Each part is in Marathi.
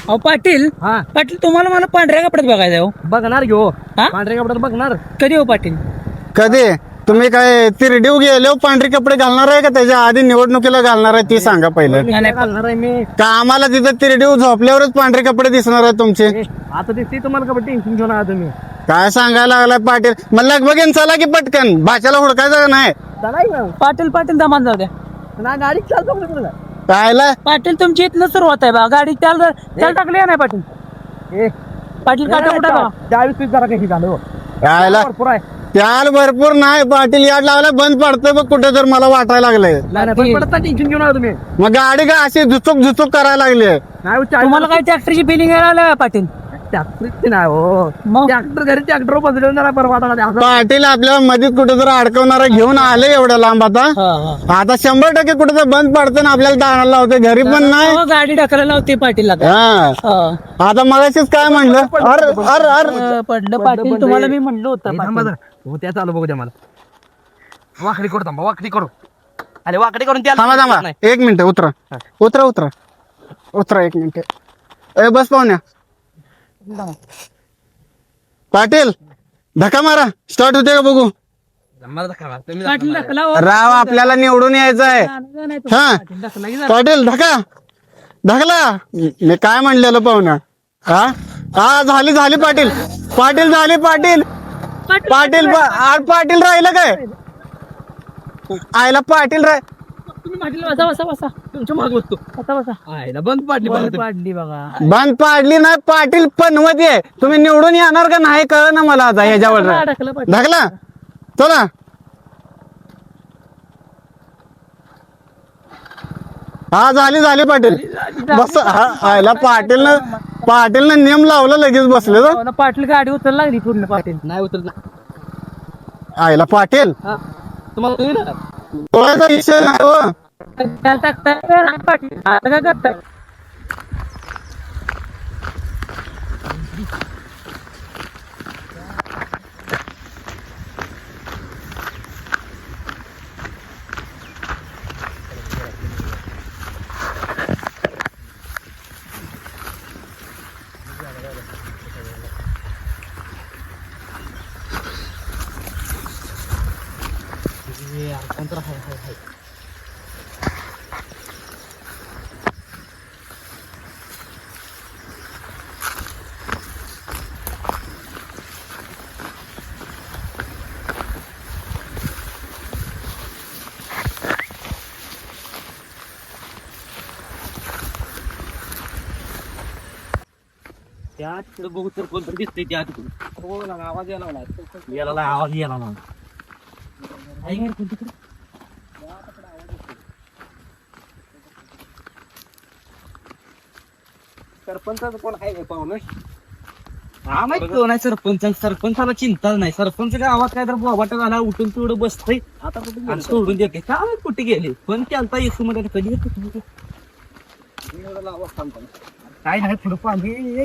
अहो पाटील हा. पाटील तुम्हाला मला पांढऱ्या कपड्यात बघायचं आहे हो. बघणार घेऊ हा? पांढऱ्या कपड्यात बघणार. कधी हो पाटील? कधी? तुम्ही काय तिरडीव गेले पांढरे कपडे घालणार आहे का? त्याच्या आधी निवडणुकीला घालणार आहे ती सांगा पहिलं. नाही, नाही. घालणार आहे मी. का आम्हाला तिथं तिरडीव झोपल्यावरच पांढरे कपडे दिसणार आहे तुमचे? ए, आता दिसते तुम्हाला कपडे टेन्शन घेऊन आला तुम्ही. काय सांगायला लागलाय पाटील? मला बघेन चला की पटकन. भाषेला हुडकायचं नाही? पाटील पाटील दमान जाऊ द्या. ना गाडी चालतो कायला? पाटील तुमची इथनं सुरुवात आहे बा. गाडी त्याला त्याला टाकली नाही पाटील? ए. पाटील काटा कुठं बा? त्यावेळेस तुम्ही जरा कशी झालं हो. कायला? भरपूर आहे. त्याला भरपूर नाही. पाटील याड लावला बंद पडतोय बघ कुठे तर मला वाटायला लागलंय. नाही नाही, पण पडत टेन्शन घेऊन आला तुम्ही. मग गाडी का अशी झुचूक झुचूक करायला लागली नाही तुम्हाला काय ट्रॅक्टरची फिलिंग यायला पाटील? ट्रॅक्टर नाही हो मग? ट्रॅक्टर घरी ट्रॅक्टर बसले जरा बरं वाटायला असं पाटील आपल्या मध्ये कुठे तर अडकवणारा घेऊन आले एवढ्या लांब आता. हा, हा. आता शंभर टक्के कुठे तर बंद पडतं ना आपल्याला दाणाला लावते. घरी पण नाही. हो, गाडी ढकलायला लावते पाटील आता हा. हा. आता मगाशीच काय म्हणलं? अर अर अर. अं, पडलं पाटील तुम्हाला मी म्हणलं होतं ए, थांबा पाटील. जरा. हो त्या चालू बघू द्या मला. वाकडी करू थांबा वाकडी करू. अरे वाकडी करून त्याला थांबा थांबा. एक मिनिट उतरा. उतरा उतरा. उतरा एक मिनिट. ए बस पाहुण्या. पाटील धक्का मारा. स्टार्ट होते का बघू? पाटील ढकला हो. राव आपल्याला निवडून यायचं आहे. नाही तो. हा. पाटील ढकला की जरा. पाटील धक्का. धकला मी काय म्हणलेलं पाहुणा? हा? हा झाली झाली पाटील. पाटील झाली पाटील. पाटील पा- आ, पाटील राहिलं काय? आयला पाटील राह तुम्ही पाटील बसा बसा बसा तुमच्या माग बसतो बसा बसा आयला बंद पाडली बंद तुम्ही. पाडली बघा. बंद पाडली नाही पाटील पनवती आहे. तुम्ही निवडून येणार का नाही कळ ना मला आता ह्याच्यावर. ढकला, ढकला पाटील. चला. हा झाली झाली पाटील. बस हा, आयला पाटील पाटील नियम लावला लगेच बसले तर. हो ना, पाटील गाडी उचल लागली पूर्ण पाटील. नाही उतरत ना आयला पाटील. हा. तुम्हाला तुम्ही ना कोणाचा विषय नाही हो. त्याला टाकताय आता काय त्या तिकडे बघू तर कोणतरी दिसतंय त्या हो ना, आवाज यायला लागला आवाज यायला लागला. आहे का रे कोण तिकडे? सरपंचाचं कोण आहे का पाहुणं? हा माहीत कोण आहे सरपंच? सरपंचाला चिंता नाही. सरपंच काय आवाज काय तर बोबाटा झाला उठून तेवढं बसतंय. आता कुठे सोडून देते काय माहीत कुठे गेले? पण चालता येसू मध्ये. कधी येतो तुम्ही काय नाही पुढं पाणी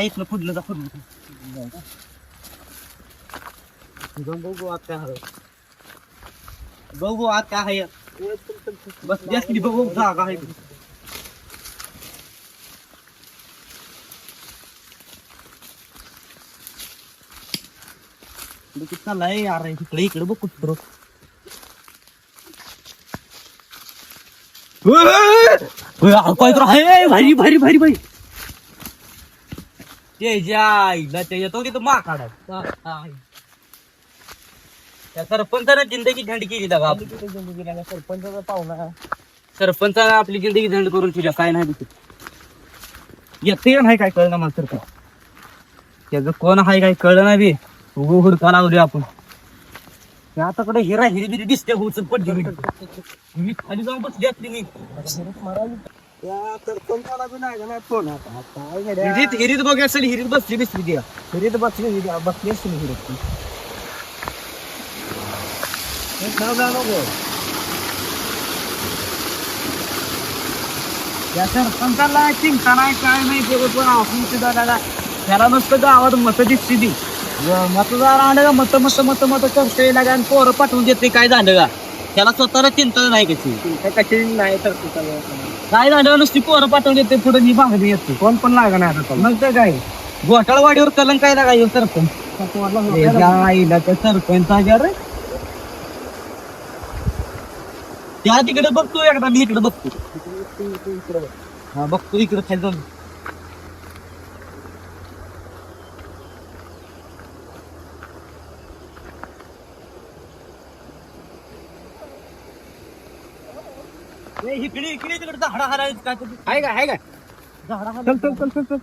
इथलं फुडलं जा फुडलं बघू आत काय आहे. बघू आत काय आहे बस जास्त बघू जागा आहे. चाललाय यार इकडे इकडे बघ कुठं काय तर आहे भारी भारी भारी भारी त्याच्या आईला त्याच्या तो तिथं माकाड आहे. त्या सरपंचानं जिंदगी झंड केली दादा. सरपंचाचा पाहुणा सरपंचानं आपली जिंदगी झंड करून तुझ्या काय नाही दिसत येते नाही काय कळलं मला काय? त्याचं कोण आहे काय कळलं नाही बे. उगो हुडका लावली आपण? त्या आता कडे हिरा हिरी बिरी दिसते उचल पडली मी. मी खाली जाऊन बसली असली मी? हिरीत हिरीत बघ असेल हिरीत बसली दिसली ती घरीच बसली बसली असतील घरी या सरपंचाला चिंता नाही काय नाही ते त्याला मस्त गावात मत दिसती ती. मतदार आलं का मत मत मत मत करते लागा आणि पोरं पाठवून देते काय झालं का? त्याला स्वतःला चिंता नाही कशी? कशी नाही तर काय झालं? नुसती पोरं पाठवून देते पुढे मी मागणी येते. कोण पण लागा नाही आता मग तर काय? घोटाळवाडीवर कलंक काय लागा ह्यो सरपंच त्या सरपंचाच्या रे त्या तिकडे बघतो एकदा मी इकडे बघतो. हा बघतो इकडे खाली जाऊन. ए, इकडे इकडे तिकडे झाडा हारायचं काय ते आहे का आहे का? झाडा चल चल चल चल चल.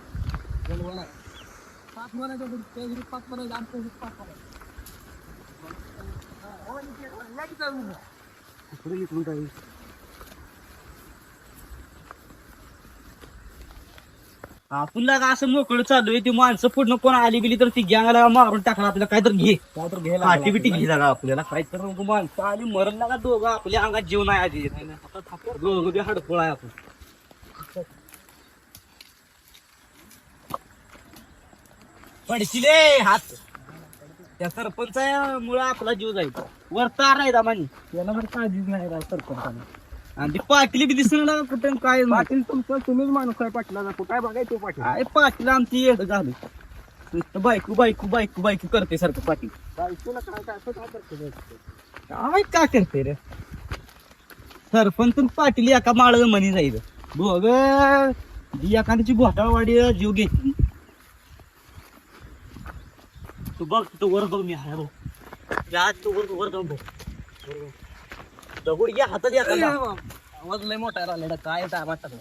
आपण लागा असं मोकळं चालू आहे? ती माणसं पूर्ण कोण आली गेली तर ती गँगला मारून टाकला आपल्याला काय तर घे. काय तर घ्यायला पाठी बिटी घे लागा आपल्याला. काय तर नको माणसं आली मरण लागा दोघं. आपल्या अंगात जीव नाही आधी. दोघं बी हडकोळ आहे आपण. पडशीले हात. त्या सरपंचामुळे आपला जीव जाईल. वर तार आहे दामानी याला बरं काळजीच नाही सरपंचाला. आणि ती पाटली बी दिसून कुठे काय. पाटील तुमचं तुम्हीच माणूस आहे पाटलाचा कुठे बघाय तो पाटील? काय पाटील आमची येड झाली. नुसतं बायको बायको बायको बायको करते सारखं पाटील. काय काय असं काय करते काय का करते रे? सरपंच आणि पाटील एका माळ मनी जाईल बघ एखाद्याची घोटाळवाडी जीव घेतली तू बघ तू वर बघ मी आहे बघ. या तू वर वर जाऊन बघ. दगड घ्या हातात एखादा आवाज लय मोठा राहिला काय टायमात टाकला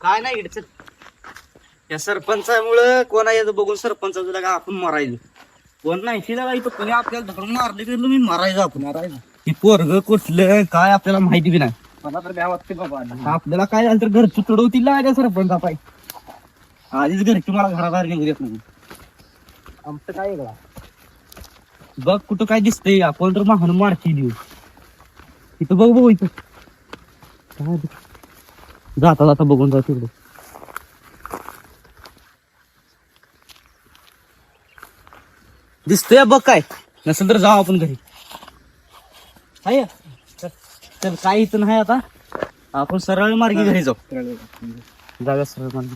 काय नाही इकडचं या सरपंचामुळं कोणा येतं बघून सरपंचाचं लागा आपण मारायचं. कोण नाही तिला इथं कोणी आपल्याला धरून मारले गेलो मी मारायचं आपण मारायचं. हे पोरग कुठलं काय आपल्याला माहिती बी नाही. मला तर भ्या वाटते बाबा आपल्याला काय झालं तर घरची तुडवतील लागा सरपंचा पाय आधीच घरची मला घराबाहेर निघू देत नाही. आमचं काय का बघ कुठं काय दिसतंय आपण तर महान मारती देऊ. इथं बघ बघ इथं. काय? जाता जाता बघून जा तिकडे. दिसतोय बघ काय. नसेल तर जाऊ आपण घरी. आहे चल, काय इथं नाही आता. आपण सरळ मार्गी घरी जाऊ. जाऊया सरळ मार्गी.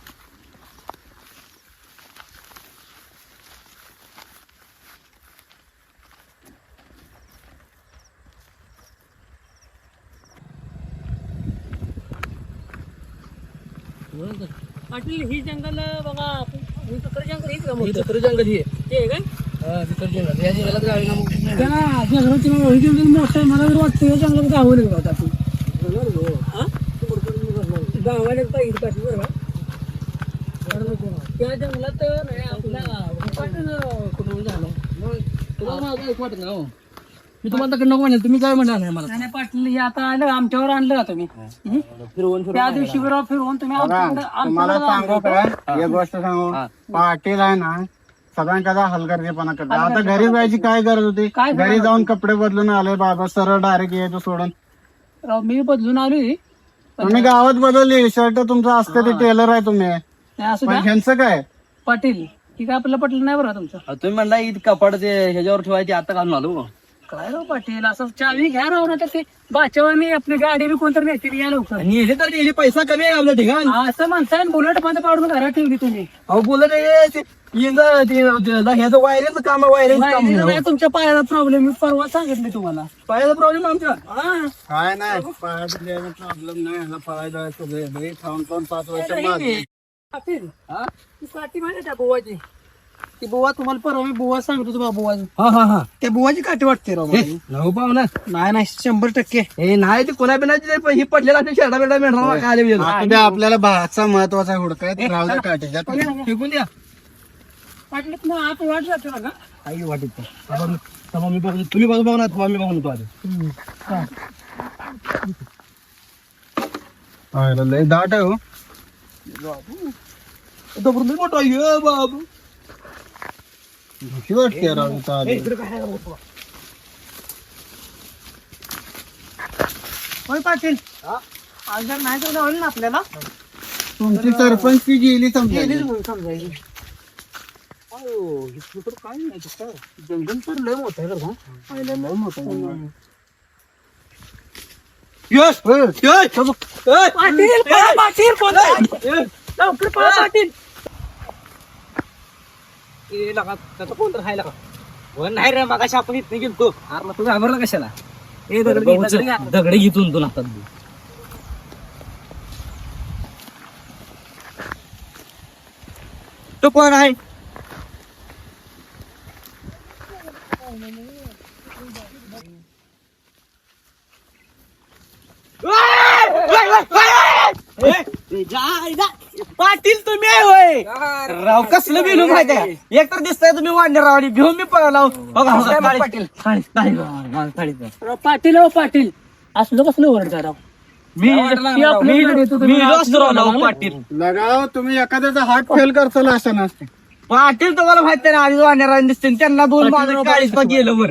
पाटील ही जंगल बघा ही जंगल हीच ही जंगल ही आहे काय? हा सत्र जंगल. या जंगलात गावी ना ही जंगल मोठं आहे मला तर वाटतं जंगलात गाव नाही बघा आपण गावाला पाहिजे पाटील बरं का? त्या जंगलात नाही आपल्या पाटील कुठून झालं तुम्हाला माझं ऐकू वाटत नाही हो? मी तुम्हाला तिकडनं म्हणाल तुम्ही काय म्हणणार नाही मला? नाही पाटील हे आता आलं आमच्यावर आणलं का तुम्ही फिरवून त्या दिवशी बरोबर फिरवून तुम्ही आमच्याकडे तुम्हाला सांगू काय एक गोष्ट सांगू? पाटील आहे ना सगळ्यांचा हलगर्जीपणा करतो आता घरी जायची काय गरज होती? काय घरी जाऊन कपडे बदलून आले बाबा सरळ डायरेक्ट यायचं सोडून. राव, मी बदलून आलोय. तुम्ही गावात बदलली शर्ट तुमचं असतं ते टेलर आहे तुम्ही. नाही असू पण द्या ह्यांचं काय? पाटील ही काय आपल्याला पटलं नाही बरं तुमचं? तुम्ही म्हणला ईद कपाड ते ह्याच्यावर ठेवायचे आता घालून आलो. काय राव पाटील? असं चावी घ्या राव ना तर ते बाच्यावानी आपली गाडी बी कोणतरी नेतील या लवकर. आणि हे तर हे पैसा कमी आहे आपल्या ठिकाण. असं म्हणताय बुलेटमध्ये पाडून घरात ठेवली तुम्ही. अहो बोलत ह्याचं वायरिंगचं काम आहे वायरिंग काम नाही, तुमच्या पायाला प्रॉब्लेम मी परवा सांगितले तुम्हाला. पायाचा प्रॉब्लेम आमच्या? हा. काय नाही प्रॉब्लेम नाही ह्याला पळायला पाच वर्ष मागे. पाटील. हा? ती काठी माहिती त्या बुवाची ती बुवा तुम्हाला परवा मी बुवा सांगतो तुम्हाला बुवाची. हा हा हा. त्या बुवाची काठी वाटते राव हे, नऊ पाहुणा. नाही नाही शंभर टक्के. हे नाही ते कोणा बिनाची ही पडलेला शेडा बेडा मिळणार काय आले आता द्या आपल्याला भाचा महत्त्वाचा हुडकाय ते राहू द्या काठीच्या फेकून द्या. आत वाट जाते ना का वाटत मी तुम्ही बघू बघणार तुम्हाला मी बघून तो आधी. लय दाट आहे हो. तो मोठा आहे बाबू. भीती वाटते राव इथं आली. होय पाटील. आज जर नाही तर ना आपल्याला. तुमची सरपंच ती गेली समजा. काय नाही. जंगल तर लय मोठं आहे बरं का. पाहिलं लय मोठं आहे. यश यश पाटील पळा, पाटील? लवकर पळा, पाटील. लगा त्याचं कोण तर खायला का हो नाही रे मगाशी आपण इथं गेलतो तुम्ही कशाला ए दगड दगड घेतून तू हातात घे. तो कोण आहे पाटील तुम्ही आहे होय राव कसलं बिलू माहिती आहे एक तर दिसतंय तुम्ही वांडे रावली घेऊन मी पळाला पाटील राव, पाटील हो पाटील असलं कसलं ओरडता राव मी असतो राव पाटील लगाव तुम्ही एखाद्याचा हात फेल करताल असं नसते पाटील तुम्हाला माहिती आहे ना आधीच वांडे रावली दिसते त्यांना दोन माझं काळीच पाक गेलं वर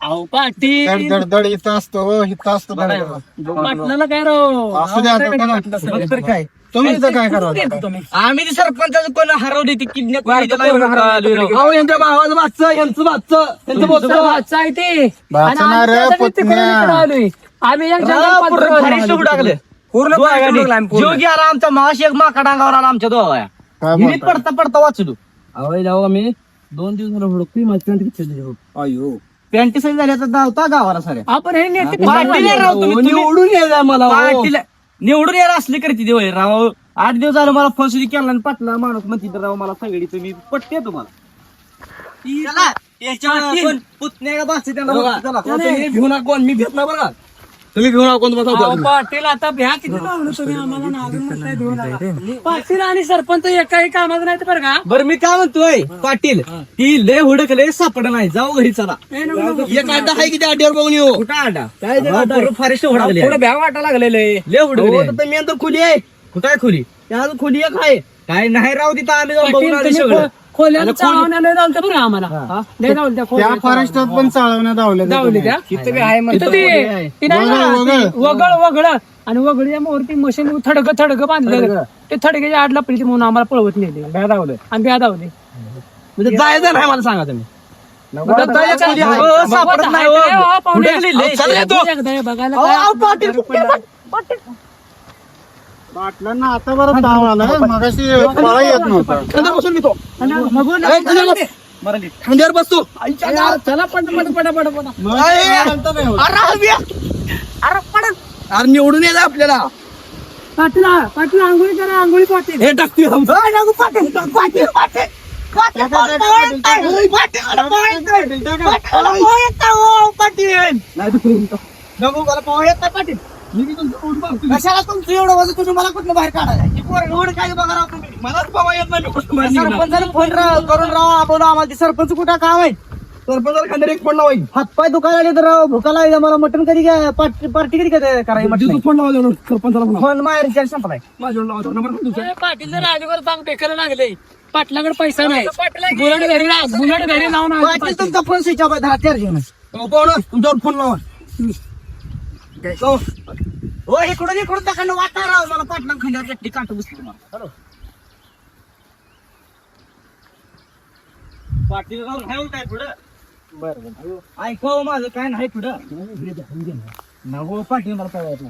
अहो पाटील धड धड इथं असतो हो इथं असतो धड धड. पाटलाला काय राव असू द्या आता काय. मग तर काय तुम्ही इथं काय करा तुम्ही? आम्ही ती सरपंचाचं कोण हरवली ती किडनॅप अहो यांच्या भावाचं यांचं मागचं त्यांचं बोलतं आहे ते. आणि वाचणार आम्ही त्यासाठी तिकडे पुतण्या. इकडे आलोय. आम्ही एक जंगल राव, पात्र पूर्ण करून फारीच आलोय. टाकलं. पूर्ण जीव गेला आमचा मावशी एक माकड अंगावर आला आमच्या दोघा. काय हिरीत बोलताय? पडता पडता वाचलो. अहो जाऊ आम्ही. दोन दिवस मला हुडकतोय माझी पॅन्ट किती अयो. पॅन्टी सही झाल्याचा धावता गावाला साऱ्या. आपण हे नेते पाटील आहे राव तुम्ही. निवडून यायला मला पाटील निवडून यायला असली करते देव राव आठ दिवस झालं मला फोन सुद्धा केला आणि पाटला माणूस म्हणते राव मला सगळी तुम्ही पटते तुम्हाला. पाटील. पुतण्या का बाची त्यांना बघा. तुम्ही घेऊ नका कोण? मी नाही बघा तुम्ही घेऊ नका कोण तुम्हाला पाटील आता भ्या किती लावलं तुम्ही आम्हाला नागून म्हणताय घेऊन आला. पाटील आणि सरपंच एकाही कामाचं नाही बरं का? बरं मी काय म्हणतोय पाटील ती लय हुडकले सापड नाही. जाऊ घरी चला. ए, नको, नको. एक अड्डा आहे की त्या अड्ड्यावर बघून येऊ? कुठं अड्डा काय फारेस्ट हुडकले थोडं भ्या वाटा लागलेलं आहे. लय हुडकले मी नंतर खुली आहे. कुठं आहे खुली? त्या अजून खुली एक आहे. काय नाही राहू तिथं आम्ही जाऊन बघून पाटील, आलो तुम्ही सगळं. खो- खोल्याला चावण्या लय लावलं बरं आम्हाला. लय लावलं त्या त्या खोल्याला. फॉरेस्टात पण चालवण्यात आवले लावली त्या? तिथं बी आहे तिथं ते- ते नाही ना, वगळ, वगळ वगळ. आणि वगळीच्या मोरती मशीन थडग थडग बांधलेलं. ते थडग्याच्या आडला प्रीती म्हणून आम्हाला पळवत नेले. दावलं आणि ब्या धावले. म्हणजे जायचं नाही मला सांगा तुम्ही. खुली आहे. हो, सापडत नाही, बघा, हो. लय. एकदा हे बघायला अहो, पाटील. पाटलांना आता बरं ताव आला मगाशी पळा येत नव्हता. खांद्यावर बसून घेतो खांद्यावर बस. खांद्यावर बसतो चला. पट पट पट पट पट. अरे? अरे हलव्या. अरे निवडून यायचं आपल्याला. पाटील पाटील आंघोळी करा आंघोळी पाटील. हे नको पाटील, पाटील, पाटील. पाटील, पाटील, कशाला तुमचं एवढं वजन? तुम्ही मला कुठलं बाहेर काढायला ही काय बघा राव तुम्ही? मलाच पोहा येत नाही मी कुठं बाहेर निघणार. सरपंचाला फोन राव करून राव आपण आम्हाला ते सरपंच कुठं काम आहे? सरपंचाला खांद्यावर एक फोन लावायची. हातपाय दुखायला लागले तर राव भुका लागली मला मटण कधी काय पार्टी पार्टी कधी काय करायची फोन लावायचा सरपंचाला फोन माझ्या रिचार्ज संपलाय. माझ्यावर नंबर पाटील जर सांग बेकायला लागले पाटलाकडे पैसा नाही. बुलेट घरी बुलेट घरी लावून आले पाटील पाटील. तुमचा फोन स्विच ऑफ आहे दहा चार घेऊन तुमच्यावर फोन लावा. हो इकडून इकडून तसं वाटणार राव. मला पाटणा खाल्ल्यावर एकटी काट बसली मला पाटील राहून आहे काय पुढं. बरं ऐकाव माझं काय नाही पुढं. नगो पाटील मला काय वाटलं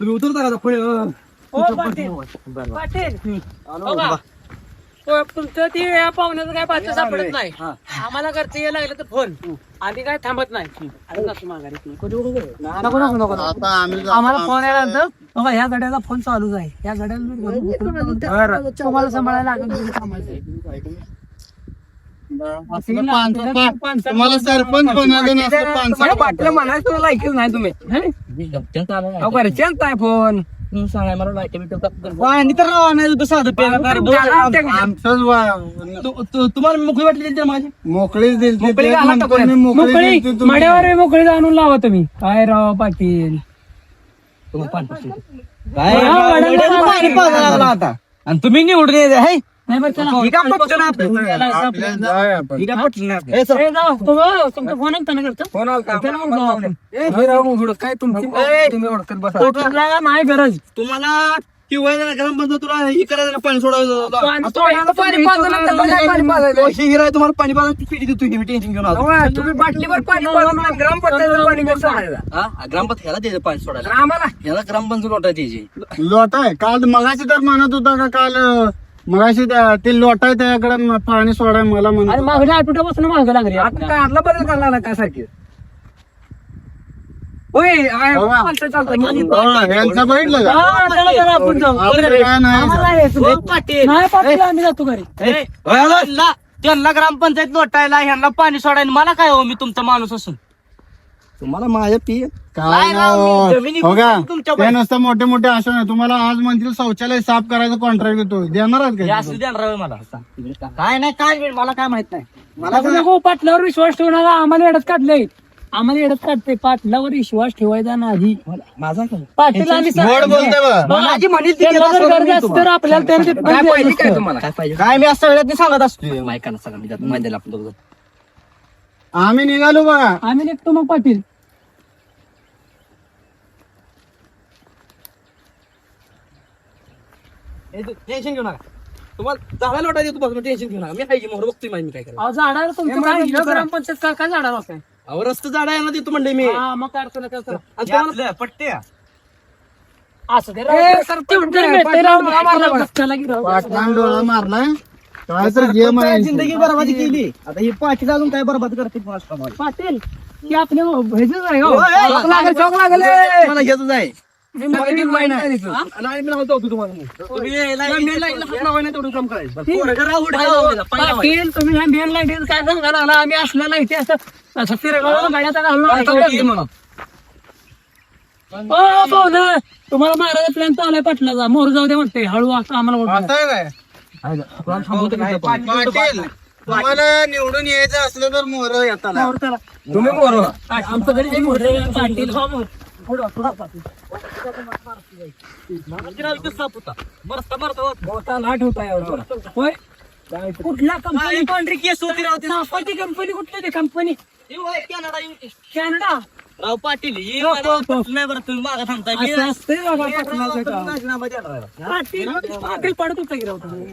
तुम्ही उतरता का पुढे? पाटील. पाटील. तुमचं ते या पाहुण्याचं काय पात्र सापडत नाही आम्हाला घरचे यायला लागलं तर फोन आधी काय थांबत नाही माघारी. नको नको नको आम्हाला फोन यायला बघा ह्या गड्याचा फोन चालूच आहे या गड्याला तुम्हाला सांभाळायला लागेल सरपंच म्हणायचं तुला लायकीच नाही तुम्ही आहे फोन सांगाय मला लायकी पाणी तर राव नाही होतं साधं प्यायला आमचंच वा- तुम्हाला मोकळी वाटली माझी? मोकळीच दिली मोकळी घाला टाकून. मोकळी मड्यावर मोकळी जाणून लावा तुम्ही. काय राव पाटील? काय हा, पाणी पाजायला लागला आता. आणि तुम्ही निवडून येते हाय नाही बरं चला. पटकन तुमचा फोन ना करतो फोन आलता. त्याला आपण. काय तुम्ही ओळखत बसा. गरज. तुम्हाला किंवा गरम बंद तुला हे करायचं पाणी सोडायचं पाणी? हिरा आहे तुम्हाला पाणी पाजायची पिढी देतो टेन्शन घेऊन आलो तुम्ही बाटलीवर पाणी पाजून ग्रामपंचायतीचं पाणी? हा? ग्रामपंचायत ह्याला द्यायचं पाणी सोडायला. आम्हाला ह्याला ग्रामपंचायत लोटा द्यायची लोट आहे काल मगाशी तर म्हणत होता का काल अं, मगाशी त्या- ते लोट आहे त्याकडे पाणी सोडाय मला आणि म्हणत मागल्या आठवड्यापासून मागं लागली आता काय आतला बदल करणार काय सारखी? होय. हो, यांचं बघितलं का? हा, चला, चला, आपण जाऊ. आपण काय नाही. आम्हाला हे सुद्धा- नाही पाटील आम्ही जातो घरी. त्यांना त्यांना ग्रामपंचायत लोटायला ह्यांना पाणी सोडायला. मला काय हो मी तुमचा माणूस असून? तुम्हाला माझ्या पी काय नाही हो का? ते नुसतं मोठे मोठे आशा नाही. तुम्हाला आज म्हणतील शौचालय साफ करायचं कॉन्ट्रॅक्ट देतो देणार आहेत का असू द्या राव मला. काय नाही काय मला काय माहीत नाही. मला नको पाटलावर विश्वास ठेवू नका आम्हाला एडत काढलंय. आम्हाला एडत काढते पाटलावर विश्वास ठेवायचा नाही. माझा काय? पाटील आम्ही गोड बोलते बा बघा, माझी म्हणील ती त्यांना केलं जर सोडून गरज मी असती तर आपल्याला त्यांचे काय पाहिजे काय तुम्हाला? काय पाहिजे? काय मी असं वेळात सांगत असतो. मायकांना सांगा मी जातो माहिती आपण दोघं आम्ही निघालो बघा. आम्ही निघतो मग पाटील. टेन्शन घेऊ नका तुम्हाला झाडा लोटा देतो बघ टेन्शन घेऊ नका मी की मोहर बघतोय माहिती मी काय करायचं अहो, झाडावर तुमचं काय इथं ग्रामपंचायत काय काय झाडावर काय अहो रस्ता झाडा आहे ना देतो म्हणले मी हा, मग काय अडचण काय अडचण तुम्हाला. असं दे राव. सर, तेवढं तरी भेटतंय राव. आम्हाला बसण्याला की राव. पाटलान डोळा मारलाय काय तर गेम आहे जिंदगी बरबादी केली आता ही पाठी अजून काय बरबाद करते. पाटील की आपले ह्याचंच आहे हो. ओय, ओय, चौक लागेल, चौक लागेल, ए. मला घ्यायचं आहे नाही. तुम्हाला. लावायला, पाय लावायला. पाटील असं. गाड्याचा घालून तुम्हाला प्लॅन पाटलाचा. मोर जाऊ दे म्हणते हळू असं आम्हाला ओरडलं. आता काय? पाटील तुम्हाला निवडून यायचं असलं तर मोर येतात मोर चला. तुम्ही पोरं. आमचं घरी जे मोर पाटील. हो. मरता मरता. होय कुठल्या कंपनी केस होती राव ती. सापाची कंपनी कुठली ती कंपनी ही कॅनडा ही. कॅनडा राव पाटील ही हो, हो, हो. नाही बरं तुम्ही मागं आहे. पाटील पाटील पडत होता की राव तुम्ही.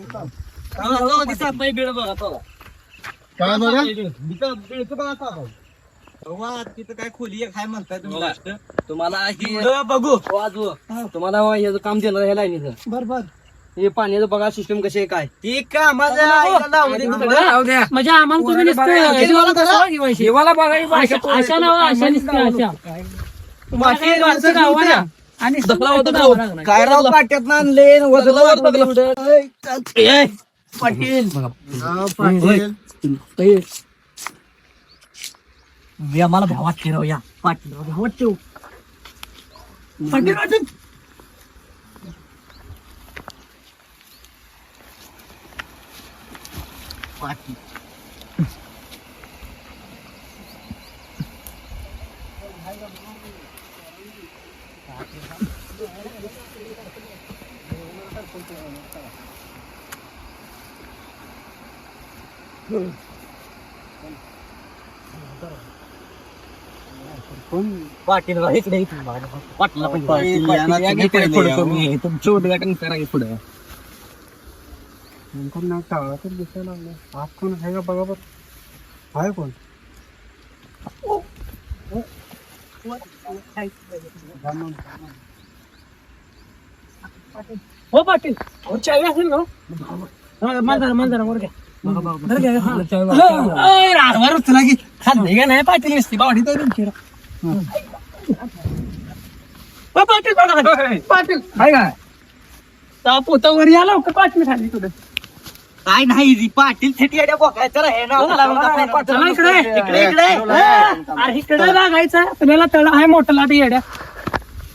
बघा वा, तिथं काय खोली आहे काय म्हणताय तुम्ही? तुम्हाला ही बघू. वाजव तुम्हाला याचं काम दिलं ह्या लाईनीचं बर बर. हे पाण्याचं बघा सिस्टम कशी आहे काय. ती का माझ्या आईला लावू दे तिकडं. म्हणजे आम्हाला तुम्ही नुसतं आशा आशा नाव आशा नुसती आशा आहे? आणि दखला होता गाव. तो. लागणार. काय राव पाट्यात आणले वजला पाटील. हा, पाटील. हे. या मला भावात फिरव या पाटील भावात ठेवू पाटील वाटत पाटील Hmm. इकडे इकडे. पाटला पण पाटील या ना, या तुम्ही इकडे पुढं या. तुम्ही. तुमचं उद्घाटन करा की पुढं कोण नाही टाळा तर दिसायला लागला. आज कोण आहे का बघा बरं? आहे कोण? हो पाटील. हो, चावी असेल ना मांजरा मांजरा वर घ्या. बरं घ्या, चावी वर. अय, रारवार उचला की. खाल्ली का नाही? पाटील नसती बावडी तर तुमची. पाटील बघा. पाटील. काय पोता वर या लवकर पाटील खाली तुझं काय नाही जी पाटील थेट येड्या बोकायचं रे. हे नाव लावून टाकायचं. चला इकडे इकडे इकडे. अरे इकडे लागायचं. आपल्याला तळ आहे मोठं लाटी येड्या.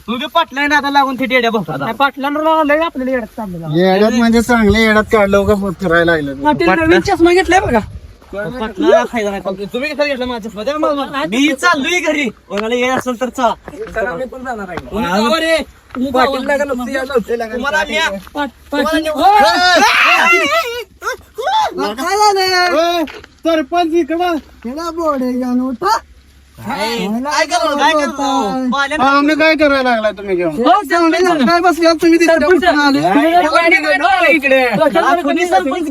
तू बी पाटलाय ना आता लागून थेट येड्या बोकायचा. त्या पाटलांना लावलंय आपल्याला येड्यात चाललेलं. येड्यात म्हणजे चांगले येड्यात काढलं का फिरायला लागलं. पाटील चष्मा घेतलाय बघा. पाटलाला खायला नाही पाहिजे. तुम्ही कसं घेतलं माझ्या चष्मा? द्या मला मला. मी चाललोय घरी. कोणाला येत असेल तर चा. तुम्हाला न्या. पाट- हो! काय सरपंच इकडं. काय काय? काय आम्ही काय करायला लागलाय तुम्ही घेऊन? हो, तुम्ही सरपंच. तुम्ही सरपंच हो. काय तुम्ही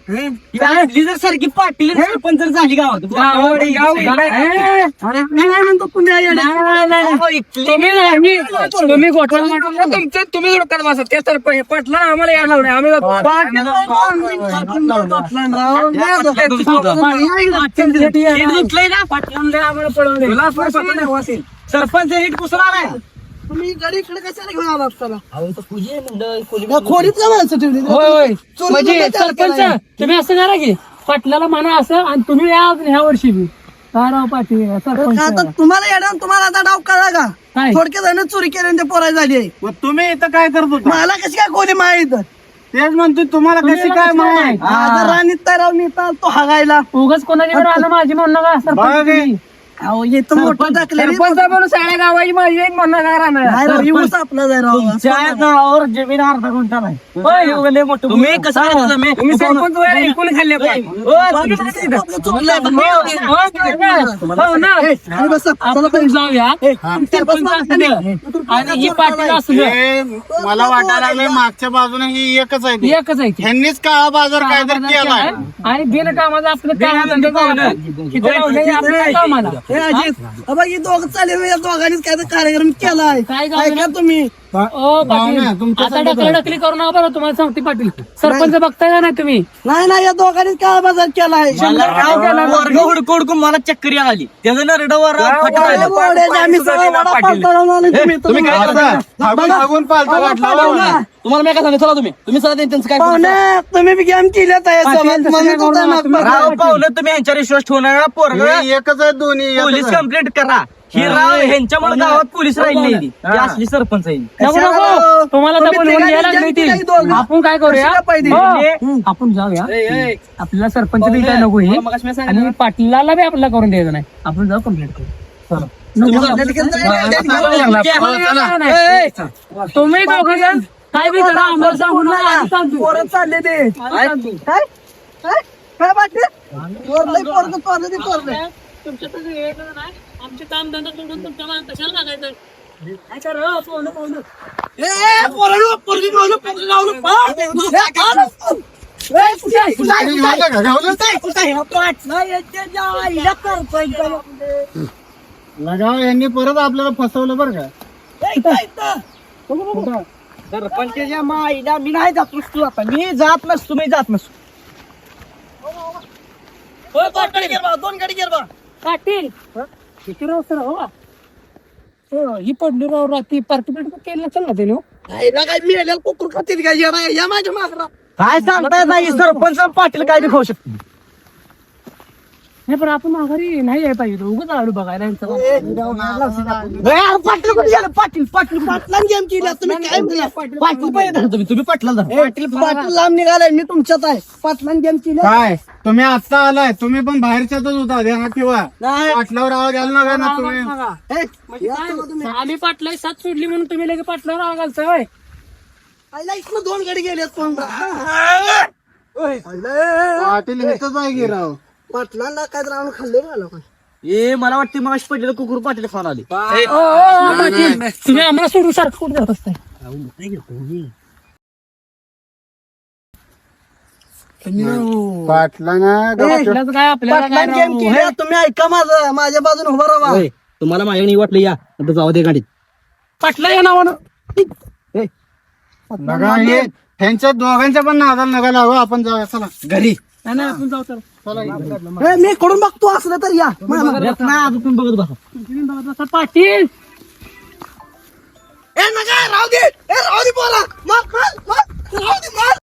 आम्हाला यायला लावलंय. आम्ही जातो. हिट गुंतलंय ना, पाटलांना आम्हाला पळवलंय. सरपंच हिट कुसून आलाय तुम्ही गाडी इकडे कशाला घेऊन आला असताना खोलीत का माणसं ठेवली. होय होय. चोरी म्हणजे काय सरपंच करायला? तुम्ही असं करा की पाटलाला म्हणा असं आणि तुम्ही या अजून ह्या वर्षी बी. काय राव पाटील आता सरपंच. तुम्हाला येणार तुम्हाला आता डाव कळला का? काय? थोडक्यात आहे ना चोरी केल्याने ते पोराय झाली आहे. मग तुम्ही इथं काय करत होता? मला कशी काय गोली माहीत? तेच म्हणतो तुम्हाला कशी काय माहीत? राणीत राव नेता तो हागायला. उगाच राहिलं माझी म्हणणं नका सरपंच तुम्ही. अहो येतो मोठं टाकले सरपंच म्हणून सगळ्या गावाची माझी एक म्हणणं काय राहणार आपला जाय राव तुमच्या नावावर जमीन अर्धा गुंठा नाही होय, मोठं तुम्ही कसं? तुम्ही सरपंच वगैरे ऐकून खाल्ले पाहिजे. हो, तुम्ही- हो ना. आपण जाऊया सरपंच असू द्या. आणि ही पाटील असू द्या. मला वाटायला लागले मागच्या बाजूने ही एकच आहे ती. एकच आहे ती. ह्यांनीच काळा बाजार काहीतरी केलाय. आणि बिन कामाचं आपलं काम धंदा लावलंय आपल्या कामाला? हे अजित अबा ही दोघ चालेल या दोघांनीच काय कार्यक्रम केलाय. काय काय तुम्ही. ओ पाटील आता ढकला ढकली करू नका बरं तुम्हाला सांगते पाटील सरपंच बघताय का नाही तुम्ही नाही नाही या दोघांनीच काळा बाजार केलाय मला राव वर्ग हुडकू हुडकून मला चक्कर आली त्याचं नरडवर काय आम्ही सगळं आलो, तुम्ही तुम्ही काय करता? बघा. तुम्हाला मी काय सांगितलं चला तुम्ही तुम्ही त्यांचं काय पाहुणे, तुम्ही बी गेम पाटील. तसं काय करू नका, नाक तुम्ही. राव पाहुलं तुम्ही यांच्यावर विश्वास ठेवणार पोरग एकच आहे दोन्ही पोलीस कंप्लेंट करा ही राव ह्यांच्यामुळे गावात पोलीस राहिली नाही ही असली सरपंच आहे नको नको? तुम्हाला तर बोलवून घ्यायला. आपण काय करूया? हो, आपण जाऊया आपल्याला सरपंच बी काय नको हे आणि पाटलाला बी आपल्याला करून द्यायचं नाही आपण जाऊ कंप्लीट करू तुम्ही दोघं जण काय बी करा आम्हाला सांगू नका आम्ही सांगतो. पोरं चालले ते आम्ही सांगतो. काय बाकी ते. तुमच्या. आमचे काम धंदा सोडून तुमच्या मागे कशाला लागायचं? काय करा? हो, पाहुणं, पाहुणं. ए, पोरगी पोरगी गावलं? लगाव यांनी परत आपल्याला फसवलं बरं का. सरपंचाच्या माईला मी नाही जात नसतो आता. मी जात नसतो मी जात नसतो. हो, दोन गाडी घे बा, दोन गाडी घे बा. पाटील. किती राव सर हो हो, ही पडली राव रात्री पार्टिसिपेट केलं चल ना त्याने हो. आईला काय मिळालेलं कुकुर खातील का? या या माझ्या मागरा काय सांगताय नाही सरपंच आणि पाटील काय बी खाऊ शकतो नाही पण आपण माघारी नाही यायला पाहिजे. उगाच आलो बघायला पाटील कुठे गेलं? पाटील पाटील पाटलान गेम केली तुम्ही काय म्हणला? पाटील पाहिजे. धरा तुम्ही तुम्ही पाटला धरा पाटील लांब निघालाय. मी तुमच्यात आहे. पाटलान गेम केली काय? तुम्ही आता आलाय. तुम्ही पण बाहेरच्याच होता. ध्यानात ठेवा पाटलावर आवाज आला नका ना तुम्ही. म्हणजे आम्ही पाटला साथ सोडली म्हणून तुम्ही लगे पाटलावर आवाज घालताय होय? इथनं दोन गाडी पण पाटील आहे की राव? पाटलांना काय तर आणून खाल्ले का ए मला वाटते मग पडलेलं कुकुर पाटील फोन आले. तुम्ही आम्हाला सोडून सारखं कुठे जात असताय? पाटला ना पाटलाचं काय आपल्याला काय राव? तुम्ही ऐका माझं माझ्या बाजूने उभा राहा. होय, तुम्हाला माझ्याकडे वाटलं या आता जाऊ दे गाडीत. पाटला या नावानं. नका हे त्यांच्या दोघांच्या पण नादाला नका लागू आपण जाऊया चला. घरी नाही, नाही, आपण जाऊ तर ए, मी कडून बघतो असलं तर या. अजून बघत बघा पाटील! ए नका राहू दे. राहू दे बोला मार मार राहू दे मार